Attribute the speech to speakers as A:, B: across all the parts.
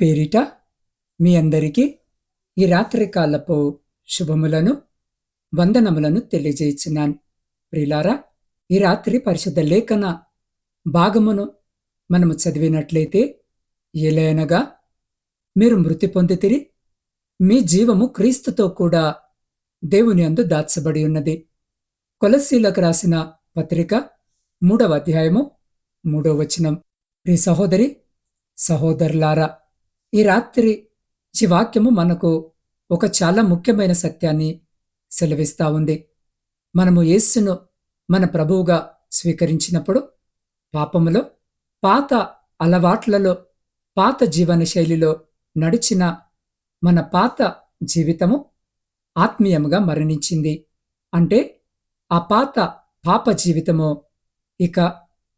A: పేరిట మీ అందరికీ ఈ రాత్రికాలపు శుభములను వందనములను తెలియజేయుచున్నాను ప్రిలారా ఈ రాత్రి పరిశుద్ధ లేఖన భాగమును మనము చదివినట్లయితే ఏలయనగా మీరు మృతి పొందితిరి మీ జీవము క్రీస్తుతో కూడా దేవుని అందు దాచబడి ఉన్నది. కొలసీలకు రాసిన పత్రిక మూడవ అధ్యాయము మూడవ వచనం. ప్రి సహోదరి సహోదరులారా ఈ రాత్రి ఈ వాక్యము మనకు ఒక చాలా ముఖ్యమైన సత్యాన్ని సెలవిస్తా ఉంది. మనము యేస్సును మన ప్రభువుగా స్వీకరించినప్పుడు పాపములో పాత అలవాట్లలో పాత జీవన శైలిలో నడిచిన మన పాత జీవితము ఆత్మీయముగా మరణించింది. అంటే ఆ పాత పాప జీవితము ఇక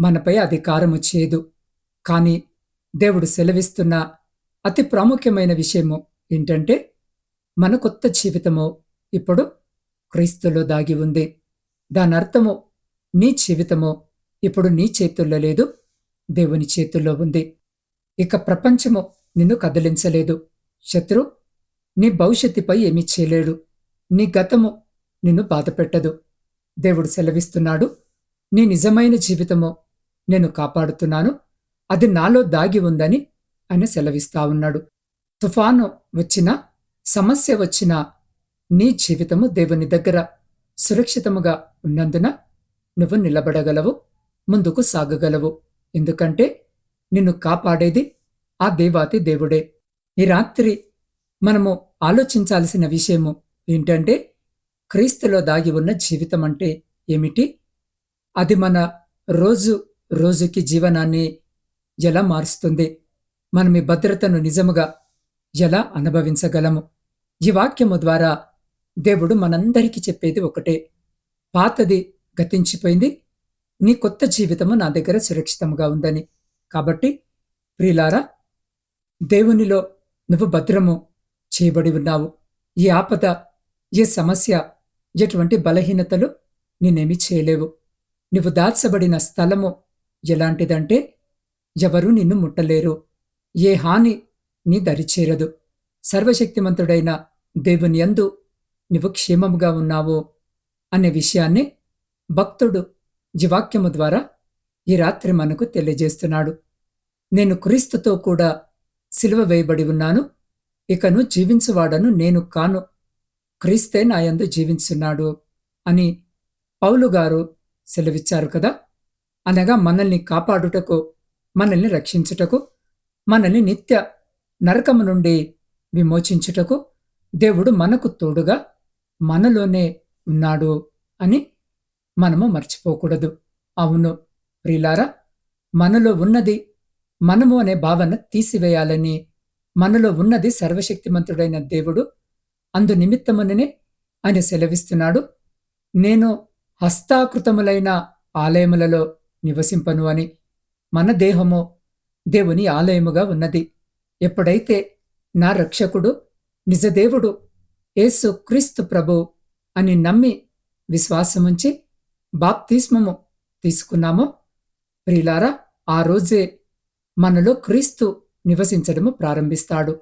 A: మనపై అధికారము చేయదు కానీ దేవుడు సెలవిస్తున్న అతి ప్రాముఖ్యమైన విషయము ఏంటంటే మన కొత్త జీవితము ఇప్పుడు క్రీస్తులో దాగి ఉంది. దాని అర్థము నీ జీవితము ఇప్పుడు నీ చేతుల్లో లేదు దేవుని చేతుల్లో ఉంది. ఇక ప్రపంచము నిన్ను కదిలించలేదు. శత్రు నీ భవిష్యత్తుపై ఏమీ చేయలేడు. నీ గతము నిన్ను బాధపెట్టదు. దేవుడు సెలవిస్తున్నాడు నీ నిజమైన జీవితము నేను కాపాడుతున్నాను. అది నాలో దాగి ఉందని ఆయన సెలవిస్తా ఉన్నాడు. తుఫాను వచ్చినా సమస్య వచ్చినా నీ జీవితము దేవుని దగ్గర సురక్షితముగా ఉన్నందున నువ్వు నిలబడగలవు ముందుకు సాగగలవు. ఎందుకంటే నిన్ను కాపాడేది ఆ దేవాతి దేవుడే. ఈ రాత్రి మనము ఆలోచించాల్సిన విషయము ఏంటంటే క్రీస్తులో దాగి ఉన్న జీవితం అంటే ఏమిటి? అది మన రోజు రోజుకి జీవనాన్ని ఎలా మారుస్తుంది? మనం ఈ భద్రతను నిజముగా ఎలా అనుభవించగలము? ఈ వాక్యము ద్వారా దేవుడు మనందరికీ చెప్పేది ఒకటే. పాతది గతించిపోయింది నీ కొత్త జీవితము నా దగ్గర సురక్షితంగా ఉందని. కాబట్టి ప్రియులారా దేవునిలో నువ్వు భద్రము చేయబడి ఉన్నావు. ఈ ఆపద ఏ సమస్య ఎటువంటి బలహీనతలు నేనేమి చేయలేవు. నువ్వు దాచబడిన స్థలము ఎలాంటిదంటే ఎవరూ నిన్ను ముట్టలేరు. ఏ హాని నీ దరిచేరదు సర్వశక్తిమంతుడైన దేవుని యందు నువ్వు క్షేమముగా ఉన్నావు అనే విషయాన్ని భక్తుడు జీవాక్యము ద్వారా ఈ రాత్రి మనకు తెలియజేస్తున్నాడు. నేను క్రీస్తుతో కూడా సిలువ వేయబడి ఉన్నాను. ఇకను జీవించువాడను నేను కాను. క్రీస్తే నాయందు జీవించున్నాడు అని పౌలు గారు సెలవిచ్చారు కదా. అనగా మనల్ని కాపాడుటకు మనల్ని రక్షించుటకు మనల్ని నిత్య నరకము నుండి విమోచించుటకు దేవుడు మనకు తోడుగా మనలోనే ఉన్నాడు అని మనము మర్చిపోకూడదు. అవును ప్రిలారా మనలో ఉన్నది మనము అనే భావన తీసివేయాలని మనలో ఉన్నది సర్వశక్తిమంతుడైన దేవుడు అందు నిమిత్తముననే ఆయన సెలవిస్తున్నాడు. నేను హస్తాకృతములైన ఆలయములలో నివసింపను అని మన దేహము దేవుని ఆలయముగా ఉన్నది. ఎప్పుడైతే నా రక్షకుడు నిజదేవుడు యేసు క్రీస్తు ప్రభు అని నమ్మి విశ్వాసముంచి బాప్తిస్మము తీసుకున్నామో ప్రిలారా ఆ రోజే మనలో క్రీస్తు నివసించడము ప్రారంభిస్తాడు.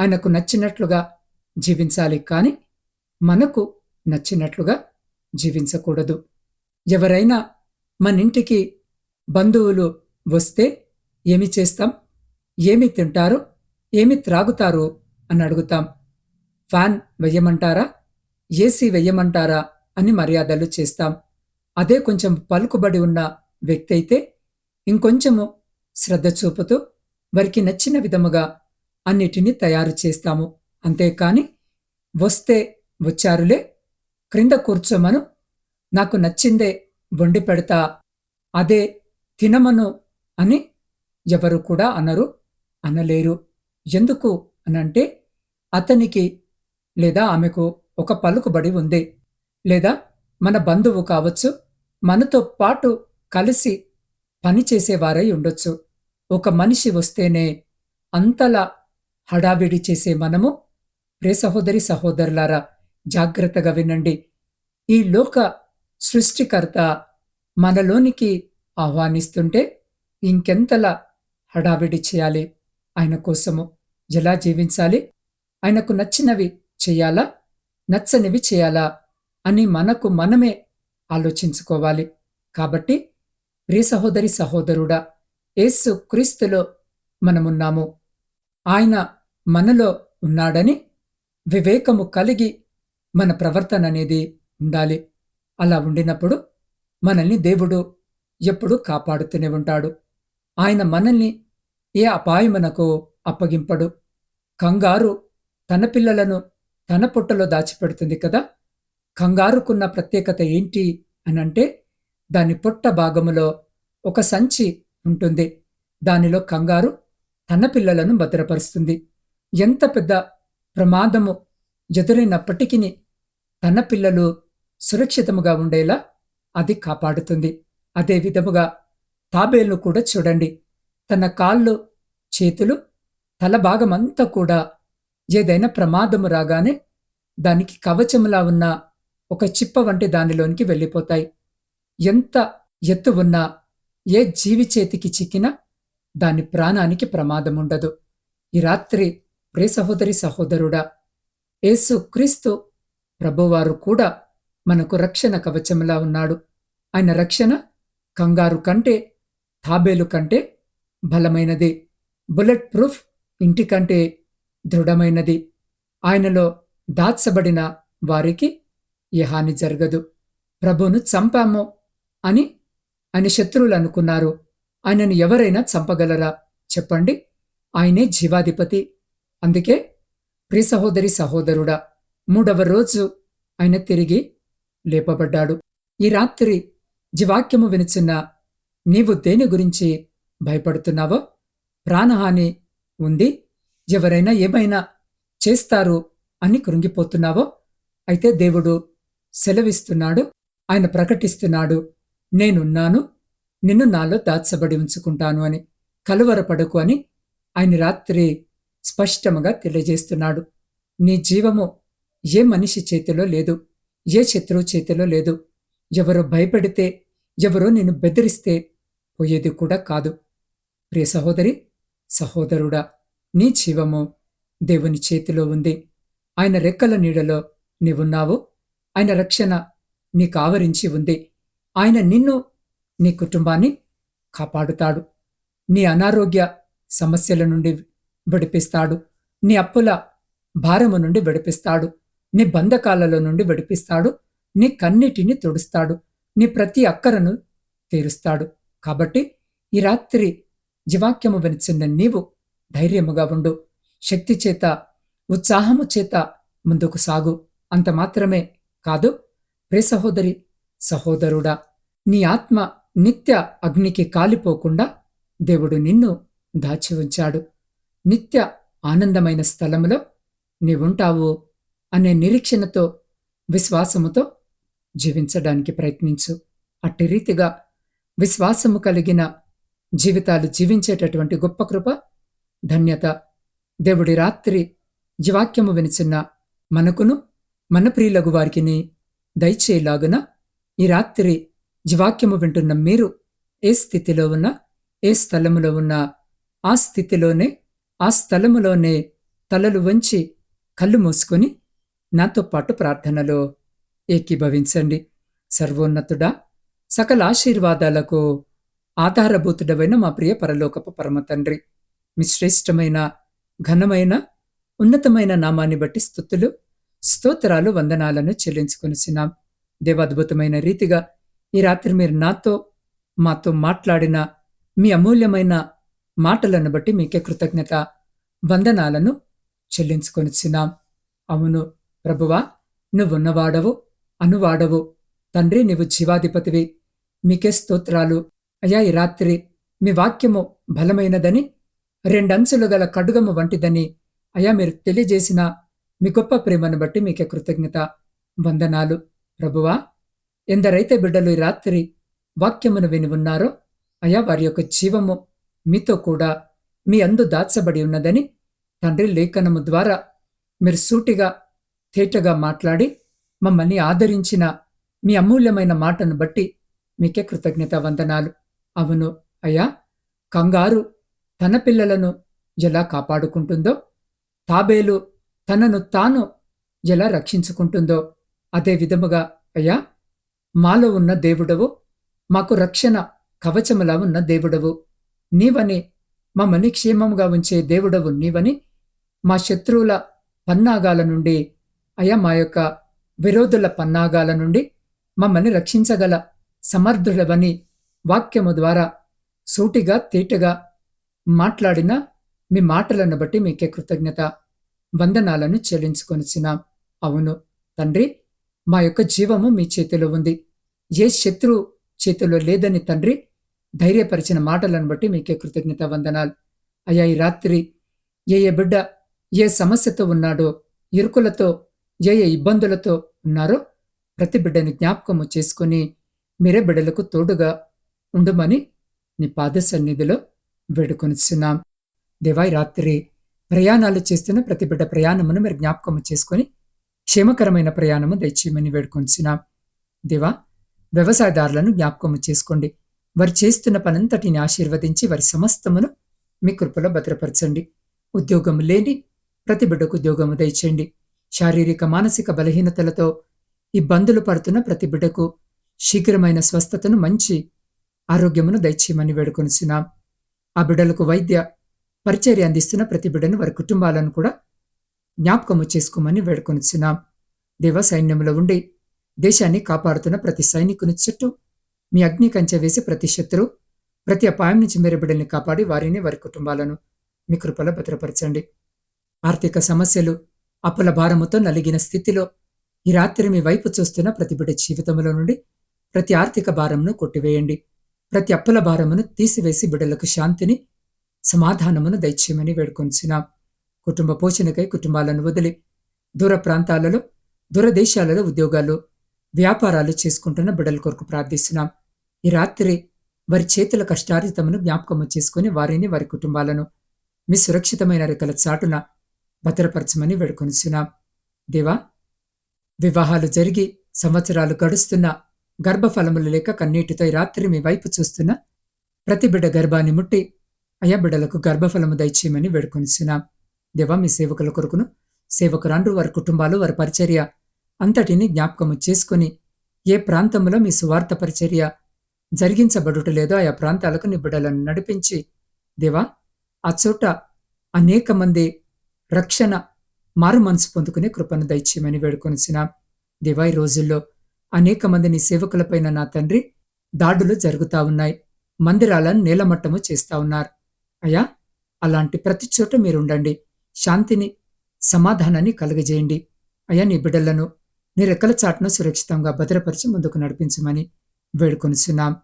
A: ఆయనకు నచ్చినట్లుగా జీవించాలి కాని మనకు నచ్చినట్లుగా జీవించకూడదు. ఎవరైనా మన ఇంటికి బంధువులు వస్తే ఏమి చేస్తాం? ఏమి తింటారు? ఏమి త్రాగుతారు? అని అడుగుతాం. ఫ్యాన్ వెయ్యమంటారా? ఏసీ వెయ్యమంటారా? అని మర్యాదలు చేస్తాం. అదే కొంచెం పలుకుబడి ఉన్న వ్యక్తి అయితే ఇంకొంచెము శ్రద్ధ చూపుతూ వారికి నచ్చిన విధముగా అన్నిటినీ తయారు చేస్తాము. అంతేకాని వస్తే వచ్చారులే క్రింద కూర్చోమను నాకు నచ్చిందే వండి పెడతా అదే తినమను అని ఎవరు కూడా అనరు అనలేరు. ఎందుకు అనంటే అతనికి లేదా ఆమెకు ఒక పలుకుబడి ఉంది. లేదా మన బంధువు కావచ్చు మనతో పాటు కలిసి పనిచేసేవారై ఉండొచ్చు. ఒక మనిషి వస్తేనే అంతలా హడావిడి చేసే మనము ప్రే సహోదరి సహోదరులారా జాగ్రత్తగా వినండి. ఈ లోక సృష్టికర్త మనలోనికి ఆహ్వానిస్తుంటే ఇంకెంతలా హడావిడి చేయాలి. ఆయన కోసము ఎలా జీవించాలి? ఆయనకు నచ్చినవి చేయాలా? నచ్చనివి చేయాలా? అని మనకు మనమే ఆలోచించుకోవాలి. కాబట్టి ప్రియ సహోదరి సహోదరుడా యేసు క్రీస్తులో మనమున్నాము. ఆయన మనలో ఉన్నాడని వివేకము కలిగి మన ప్రవర్తన అనేది ఉండాలి. అలా ఉండినప్పుడు మనల్ని దేవుడు ఎప్పుడూ కాపాడుతూనే ఉంటాడు. ఆయన మనల్ని ఏ అపాయమునకు అప్పగింపడు. కంగారు తన పిల్లలను తన పుట్టలో దాచిపెడుతుంది కదా? కంగారుకున్న ప్రత్యేకత ఏంటి అనంటే దాని పొట్ట భాగములో ఒక సంచి ఉంటుంది. దానిలో కంగారు తన పిల్లలను భద్రపరుస్తుంది. ఎంత పెద్ద ప్రమాదము ఎదురైనప్పటికీ తన పిల్లలు సురక్షితముగా ఉండేలా అది కాపాడుతుంది. అదే విధముగా తాబేలును కూడా చూడండి. తన కాళ్ళు చేతులు తల భాగమంతా కూడా ఏదైనా ప్రమాదము రాగానే దానికి కవచములా ఉన్న ఒక చిప్ప వంటి దానిలోనికి వెళ్ళిపోతాయి. ఎంత ఎత్తు ఉన్నా ఏ జీవి చేతికి చిక్కినా దాని ప్రాణానికి ప్రమాదం ఉండదు ఈ రాత్రి ప్రే సహోదరి సహోదరుడా యేసు క్రీస్తు ప్రభువారు కూడా మనకు రక్షణ కవచములా ఉన్నాడు. ఆయన రక్షణ కంగారు కంటే తాబేలు కంటే బలమైనది. బుల్లెట్ ప్రూఫ్ ఇంటి కంటే దృఢమైనది. ఆయనలో దాచబడిన వారికి ఏ హాని జరగదు. ప్రభును చంపాము అని ఆయన శత్రువులు అనుకున్నారు. ఆయనను ఎవరైనా చంపగలరా? చెప్పండి. ఆయనే జీవాధిపతి. అందుకే ప్రియ సహోదరి సహోదరుడా మూడవ రోజు ఆయన తిరిగి లేపబడ్డాడు. ఈ రాత్రి జీవాక్యము వినిచిన నీవు దేని గురించి భయపడుతున్నావో? ప్రాణహాని ఉంది. ఎవరైనా ఏమైనా చేస్తారు అని కృంగిపోతున్నావో? అయితే దేవుడు సెలవిస్తున్నాడు ఆయన ప్రకటిస్తున్నాడు నేనున్నాను నిన్ను నాలో దాచబడి ఉంచుకుంటాను అని కలువరపడకు అని ఆయన రాత్రి స్పష్టముగా తెలియజేస్తున్నాడు. నీ జీవము ఏ మనిషి చేతిలో లేదు ఏ శత్రువు చేతిలో లేదు. ఎవరో భయపడితే ఎవరో నిన్ను బెదిరిస్తే పోయేది కూడా కాదు. ప్రియ సహోదరి సహోదరుడా నీ జీవము దేవుని చేతిలో ఉంది. ఆయన రెక్కల నీడలో నీవున్నావు. ఆయన రక్షణ నీకు ఆవరించి ఉంది. ఆయన నిన్ను నీ కుటుంబాన్ని కాపాడుతాడు. నీ అనారోగ్య సమస్యల నుండి విడిపిస్తాడు. నీ అప్పుల భారము నుండి విడిపిస్తాడు. నీ బంధకాలలో నుండి విడిపిస్తాడు. నీ కన్నిటిని తుడుస్తాడు. నీ ప్రతి అక్కరను తీరుస్తాడు. కాబట్టి ఈ రాత్రి జీవాక్యము వినిచిన నీవు ధైర్యముగా ఉండు. శక్తి చేత ఉత్సాహము చేత ముందుకు సాగు. అంత మాత్రమే కాదు ప్రే సహోదరి సహోదరుడా నీ ఆత్మ నిత్య అగ్నికి కాలిపోకుండా దేవుడు నిన్ను దాచి ఉంచాడు. నిత్య ఆనందమైన స్థలములో నీవుంటావు అనే నిరీక్షణతో విశ్వాసముతో జీవించడానికి ప్రయత్నించు. అట్టి రీతిగా విశ్వాసము కలిగిన జీవితాలు జీవించేటటువంటి గొప్ప కృప ధన్యత. దేవుడి రాత్రి జీవాక్యము వినిచిన్న మనకును మన ప్రియులగు వారికిని దయచేలాగున ఈ రాత్రి జీవాక్యము వింటున్న మీరు ఏ స్థితిలో ఉన్నా ఏ స్థలములో ఉన్నా ఆ స్థితిలోనే ఆ స్థలములోనే తలలు వంచి కళ్ళు మూసుకొని నాతో పాటు ప్రార్థనలో ఏకీభవించండి. సర్వోన్నతుడా సకల ఆశీర్వాదాలకు ఆధారభూతుడవైన మా ప్రియ పరలోకపు పరమ తండ్రి. మీ శ్రేష్టమైన ఘనమైన ఉన్నతమైన నామాన్ని బట్టి స్థుతులు స్తోత్రాలు వందనాలను చెల్లించుకొనిసినాం దేవాద్భుతమైన రీతిగా ఈ రాత్రి మీరు నాతో మాతో మాట్లాడిన మీ అమూల్యమైన మాటలను బట్టి మీకే కృతజ్ఞత వందనాలను చెల్లించుకొనిచ్చినాం అవును ప్రభువా నువ్వున్నవాడవు అనువాడవు. తండ్రి నువ్వు జీవాధిపతివి. మీకే స్తోత్రాలు అయ్యా ఈ రాత్రి మీ వాక్యము బలమైనదని రెండంచులు గల కడుగము వంటిదని అయా మీరు తెలియజేసిన మీ గొప్ప ప్రేమను బట్టి మీకే కృతజ్ఞత వందనాలు. ప్రభువా ఎందరైతే బిడ్డలు ఈ రాత్రి వాక్యమును విని ఉన్నారో అయా వారి యొక్క జీవము మీతో కూడా మీ అందు దాచబడి ఉన్నదని తండ్రి లేఖనము ద్వారా మీరు సూటిగా తేటగా మాట్లాడి మమ్మల్ని ఆదరించిన మీ అమూల్యమైన మాటను బట్టి మీకే కృతజ్ఞత వందనాలు అవును అయ్యా కంగారు తన పిల్లలను ఎలా కాపాడుకుంటుందో తాబేలు తనను తాను ఎలా రక్షించుకుంటుందో అదే విధముగా అయ్యా మాలో ఉన్న దేవుడవు మాకు రక్షణ కవచములా ఉన్న దేవుడవు. నీవని మమ్మల్ని క్షేమముగా ఉంచే దేవుడవు నీవని మా శత్రువుల పన్నాగాల నుండి అయా మా యొక్క విరోధుల పన్నాగాల నుండి మమ్మల్ని రక్షించగల సమర్థుడవని వాక్యము ద్వారా సూటిగా తేటగా మాట్లాడిన మీ మాటలను బట్టి మీకే కృతజ్ఞత వందనాలను చెల్లించుకొనిచ్చినాం అవును తండ్రి మా యొక్క జీవము మీ చేతిలో ఉంది. ఏ శత్రువు చేతిలో లేదని తండ్రి ధైర్యపరిచిన మాటలను బట్టి మీకే కృతజ్ఞత వందనాలు. అయ్యా ఈ రాత్రి ఏ ఏ బిడ్డ ఏ సమస్యతో ఉన్నాడో ఇరుకులతో ఏ ఏ ఇబ్బందులతో ఉన్నారో ప్రతి బిడ్డని జ్ఞాపకము చేసుకుని మీరే బిడలకు తోడుగా ఉండమని నీ పాద సన్నిధిలో వేడుకొనిస్తున్నాం దేవాయి రాత్రి ప్రయాణాలు చేస్తున్న ప్రతి బిడ్డ ప్రయాణమును మీరు జ్ఞాపకము చేసుకొని క్షేమకరమైన ప్రయాణము దయచేయమని వేడుకొనిచున్నాం. దేవా వ్యవసాయదారులను జ్ఞాపకము చేసుకోండి. వారు చేస్తున్న పనంతటిని ఆశీర్వదించి వారి సమస్తమును మీ కృపలో భద్రపరచండి. ఉద్యోగం లేని ప్రతి బిడ్డకు ఉద్యోగము దయచేయండి. శారీరక మానసిక బలహీనతలతో ఇబ్బందులు పడుతున్న ప్రతి బిడ్డకు శీఘ్రమైన స్వస్థతను మంచి ఆరోగ్యమును దయచేయమని వేడుకొనిచున్నాం. ఆ బిడ్డలకు వైద్య పరిచర్య అందిస్తున్న ప్రతి బిడ్డను వారి కుటుంబాలను కూడా జ్ఞాపకము చేసుకోమని వేడుకొనిచున్నాం. దేవ సైన్యంలో ఉండి దేశాన్ని కాపాడుతున్న ప్రతి సైనికుని చుట్టూ మీ అగ్ని కంచె వేసి ప్రతి శత్రు ప్రతి అపాయం నుంచి మీరు బిడ్డల్ని కాపాడి వారిని వారి కుటుంబాలను మీ కృపలో భద్రపరచండి. ఆర్థిక సమస్యలు అప్పుల భారముతో నలిగిన స్థితిలో ఈ రాత్రి మీ వైపు చూస్తున్న ప్రతి బిడ్డ జీవితంలో నుండి ప్రతి ఆర్థిక భారమును కొట్టివేయండి. ప్రతి అప్పుల భారమును తీసివేసి బిడ్డలకు శాంతిని సమాధానమును దయచేయమని వేడుకొంచున్నాం. కుటుంబ పోషణకై కుటుంబాలను వదిలి దూర ప్రాంతాలలో దూరదేశాలలో ఉద్యోగాలు వ్యాపారాలు చేసుకుంటున్న బిడ్డల కొరకు ప్రార్థిస్తున్నాం. ఈ రాత్రి వారి చేతుల కష్టార్జితమును జ్ఞాపకము చేసుకుని వారిని వారి కుటుంబాలను మీ సురక్షితమైన రెక్కల చాటున భద్రపరచమని వేడుకొనిచున్నాం దేవా వివాహాలు జరిగి సంవత్సరాలు గడుస్తున్న గర్భఫలములు లేక కన్నీటితో రాత్రి మీ వైపు చూస్తున్న ప్రతి బిడ్డ గర్భాన్ని ముట్టి అయా బిడ్డలకు గర్భఫలము దయచేయమని వేడుకొనిచున్నాం. దేవా మీ సేవకుల కొరకును సేవకురాండ్రు వారి కుటుంబాలు వారి పరిచర్య అంతటిని జ్ఞాపకము చేసుకుని ఏ ప్రాంతంలో మీ సువార్త పరిచర్య జరిగించబడుట లేదో ఆయా ప్రాంతాలకు నీ బిడ్డలను నడిపించి దేవా ఆ చోట అనేక మంది రక్షణ మారు మనసు పొందుకునే కృపను దయచేయమని వేడుకొనిసినాం దేవా ఈ రోజుల్లో అనేక మంది నీ సేవకులపైన నా తండ్రి దాడులు జరుగుతా ఉన్నాయి. మందిరాలను నేలమట్టము చేస్తా ఉన్నారు. అయ్యా అలాంటి ప్రతి చోట మీరుండండి. శాంతిని సమాధానాన్ని కలుగజేయండి. అయ్యా నీ బిడ్డలను నీ రెక్కల చాటును సురక్షితంగా భద్రపరిచి ముందుకు నడిపించమని వేడుకొనిచున్నాం.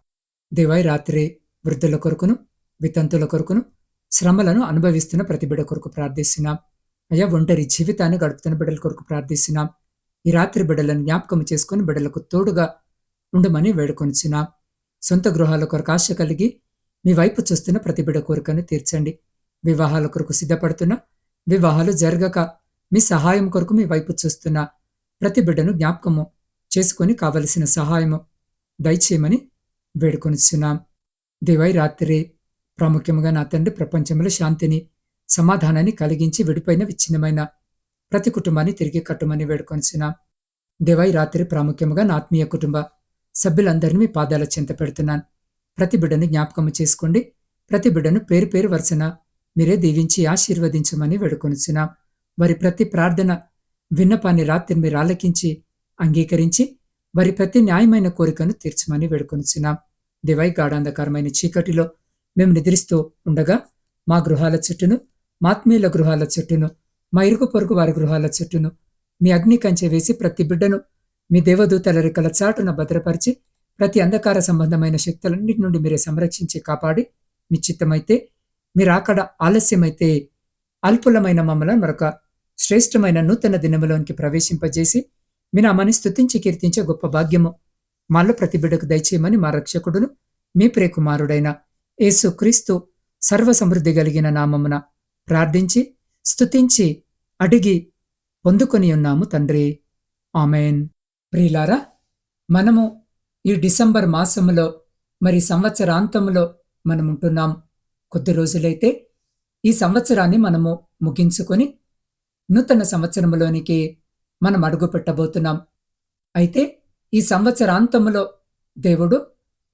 A: దేవాయి రాత్రి వృద్ధుల కొరకును వితంతుల కొరకును శ్రమలను అనుభవిస్తున్న ప్రతి బిడ్డ కొరకు ప్రార్థిస్తున్నాం. అయ్యా ఒంటరి జీవితాన్ని గడుపుతున్న బిడ్డల కొరకు ప్రార్థిస్తున్నాం. ఈ రాత్రి బిడ్డలను జ్ఞాపకం చేసుకుని బిడ్డలకు తోడుగా ఉండమని వేడుకొనిచున్నాం. సొంత గృహాల కొరకు ఆశ కలిగి మీ వైపు చూస్తున్న ప్రతి బిడ్డ కోరికను తీర్చండి. వివాహాల కొరకు సిద్ధపడుతున్న వివాహాలు జరగక మీ సహాయం కొరకు మీ వైపు చూస్తున్న ప్రతి బిడ్డను జ్ఞాపకము చేసుకొని కావలసిన సహాయము దయచేయమని వేడుకొనిచున్నాం. దివై రాత్రి ప్రాముఖ్యంగా నా తండ్రి ప్రపంచంలో శాంతిని సమాధానాన్ని కలిగించి విడిపోయిన విచ్ఛిన్నమైన ప్రతి కుటుంబాన్ని తిరిగి కట్టుమని వేడుకొనిసిన దేవై రాత్రి ప్రాముఖ్యంగా నా ఆత్మీయ కుటుంబ సభ్యులందరినీ మీ పాదాల చెంత పెడుతున్నాను. ప్రతి బిడ్డను జ్ఞాపకము చేసుకోండి. ప్రతి బిడ్డను పేరు పేరు వరుసన మీరే దీవించి ఆశీర్వదించమని వేడుకొనిచున్నాం వారి ప్రతి ప్రార్థన విన్నపాన్ని రాత్రి మీరు ఆలకించి అంగీకరించి వారి ప్రతి న్యాయమైన కోరికను తీర్చమని వేడుకొనిచున్నాం దివై గాఢాంధకారమైన చీకటిలో మేము నిద్రిస్తూ ఉండగా మా గృహాల చుట్టూను మాత్మీయుల గృహాల చుట్టూను మా ఇరుగు పొరుగు వారి గృహాల చుట్టూను. మీ అగ్ని కంచె వేసి ప్రతి బిడ్డను మీ దేవదూతల రెక్కల చాటున భద్రపరిచి ప్రతి అంధకార సంబంధమైన శక్తులన్నిటి నుండి మీరే సంరక్షించి కాపాడి మీ చిత్తమైతే మీరు అక్కడ ఆలస్యమైతే అల్పులమైన మమ్మలను మరొక శ్రేష్టమైన నూతన దినములోనికి ప్రవేశింపజేసి మీ నామాన్ని స్థుతించి కీర్తించే గొప్ప భాగ్యము మాలో ప్రతి బిడ్డకు దయచేయమని మా రక్షకుడును మీ ప్రియకుమారుడైన యేసు క్రీస్తు సర్వ సమృద్ధి కలిగిన నామమున ప్రార్థించి స్తుతించి అడిగి పొందుకొని ఉన్నాము తండ్రి. ఆమెన్. ప్రియులారా మనము ఈ డిసెంబర్ మాసములో మరి సంవత్సరాంతములో మనముంటున్నాం. కొద్ది రోజులైతే ఈ సంవత్సరాన్ని మనము ముగించుకొని నూతన సంవత్సరంలోనికి మనం అడుగు పెట్టబోతున్నాం అయితే ఈ సంవత్సరాంతములో దేవుడు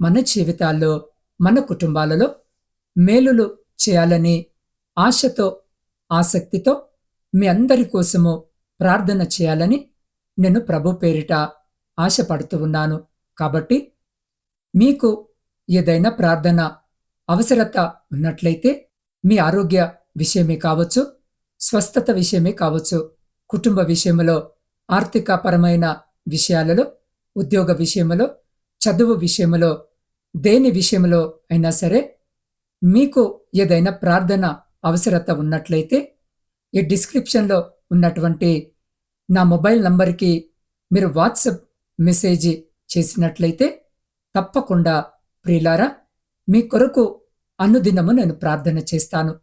A: మన జీవితాల్లో మన కుటుంబాలలో మేలులు చేయాలని ఆశతో ఆసక్తితో మీ అందరి కోసము ప్రార్థన చేయాలని నేను ప్రభు పేరిట ఆశపడుతూ ఉన్నాను. కాబట్టి మీకు ఏదైనా ప్రార్థన అవసరత ఉన్నట్లయితే మీ ఆరోగ్య విషయమే కావచ్చు స్వస్థత విషయమే కావచ్చు కుటుంబ విషయంలో ఆర్థికపరమైన విషయాలలో ఉద్యోగ విషయంలో చదువు విషయంలో దేని విషయంలో అయినా సరే మీకు ఏదైనా ప్రార్థన అవసరత ఉన్నట్లయితే ఈ డిస్క్రిప్షన్లో ఉన్నటువంటి నా మొబైల్ నంబర్కి మీరు వాట్సప్ మెసేజ్ చేసినట్లయితే తప్పకుండా ప్రియులారా మీ కొరకు అనుదినము నేను ప్రార్థన చేస్తాను.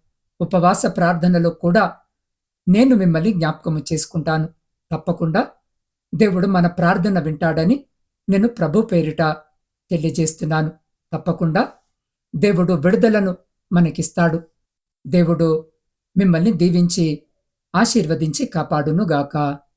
A: ఉపవాస ప్రార్థనలో కూడా నేను మిమ్మల్ని జ్ఞాపకము చేసుకుంటాను. తప్పకుండా దేవుడు మన ప్రార్థన వింటాడని నేను ప్రభు పేరిట తెలియజేస్తున్నాను. తప్పకుండా దేవుడు విడుదలను మనకిస్తాడు. దేవుడు మిమ్మల్ని దీవించి ఆశీర్వదించి కాపాడునుగాక.